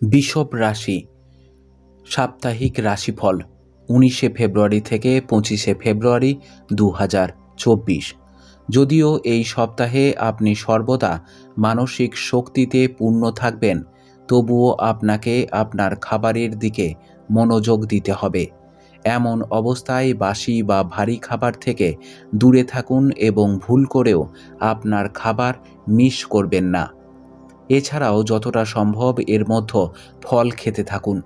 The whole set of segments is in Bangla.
বিষব রাশি, সাপ্তাহিক রাশিফল, উনিশে ফেব্রুয়ারি থেকে পঁচিশে ফেব্রুয়ারি দু চব্বিশ। যদিও এই সপ্তাহে আপনি সর্বদা মানসিক শক্তিতে পূর্ণ থাকবেন, তবুও আপনাকে আপনার খাবারের দিকে মনোযোগ দিতে হবে। এমন অবস্থায় বাসি বা ভারী খাবার থেকে দূরে থাকুন এবং ভুল করেও আপনার খাবার মিস করবেন না। এছাড়াও যতটা সম্ভব এর মধ্যে ফল খেতে থাকুন।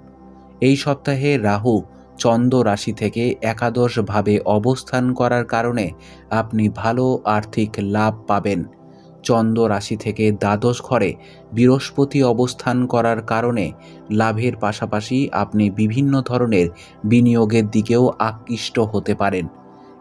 এই সপ্তাহে রাহু চন্দ্র রাশি থেকে একাদশভাবে অবস্থান করার কারণে আপনি ভালো আর্থিক লাভ পাবেন। চন্দ্র রাশি থেকে দ্বাদশ ঘরে বৃহস্পতি অবস্থান করার কারণে লাভের পাশাপাশি আপনি বিভিন্ন ধরনের বিনিয়োগের দিকেও আকৃষ্ট হতে পারেন।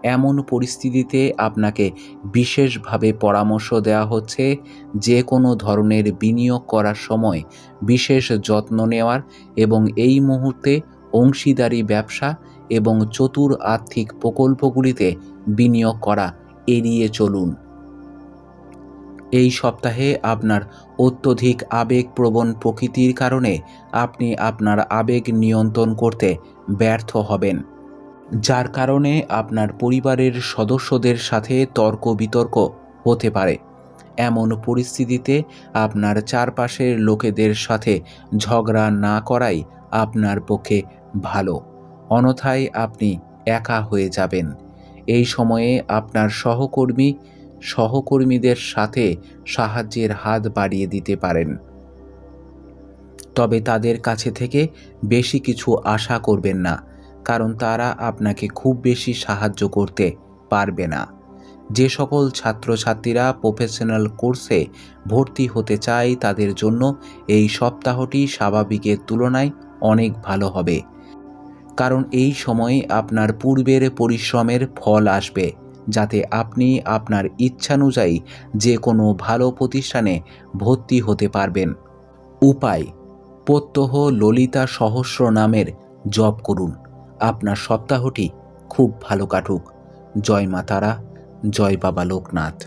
এমন পরিস্থিতিতে আপনাকে বিশেষভাবে পরামর্শ দেওয়া হচ্ছে, যে কোনো ধরনের বিনিয়োগ করার সময় বিশেষ যত্ন নেওয়ার এবং এই মুহূর্তে অংশীদারি ব্যবসা এবং চতুর আর্থিক প্রকল্পগুলিতে বিনিয়োগ করা এড়িয়ে চলুন। এই সপ্তাহে আপনার অত্যধিক আবেগপ্রবণ প্রকৃতির কারণে আপনি আপনার আবেগ নিয়ন্ত্রণ করতে ব্যর্থ হবেন। যার কারণে আপনার পরিবারের সদস্যদের সাথে তর্ক বিতর্ক হতে পারে। এমন পরিস্থিতিতে আপনার চারপাশের লোকেদের সাথে ঝগড়া না করাই আপনার পক্ষে ভালো। অনথায় আপনি একা হয়ে যাবেন। এই সময়ে আপনার সহকর্মী সহকর্মীদের সাথে সাহায্যের হাত বাড়িয়ে দিতে পারেন। তবে তাদের কাছে থেকে বেশি কিছু আশা করবেন না। কারণ তারা আপনাকে খুব বেশি সাহায্য করতে পারবে না। যে সকল ছাত্রছাত্রীরা প্রফেশনাল কোর্সে ভর্তি হতে চায়, তাদের জন্য এই সপ্তাহটি স্বাভাবিকের তুলনায় অনেক ভালো হবে। কারণ এই সময়ে আপনার পূর্বের পরিশ্রমের ফল আসবে, যাতে আপনি আপনার ইচ্ছানুযায়ী যে কোনো ভালো প্রতিষ্ঠানে ভর্তি হতে পারবেন। উপায়, প্রত্যহ ললিতা সহস্র নামের জপ করুন। আপনার সপ্তাহটি খুব ভালো কাটুক। জয় মা তারা জয় বাবা লোকনাথ।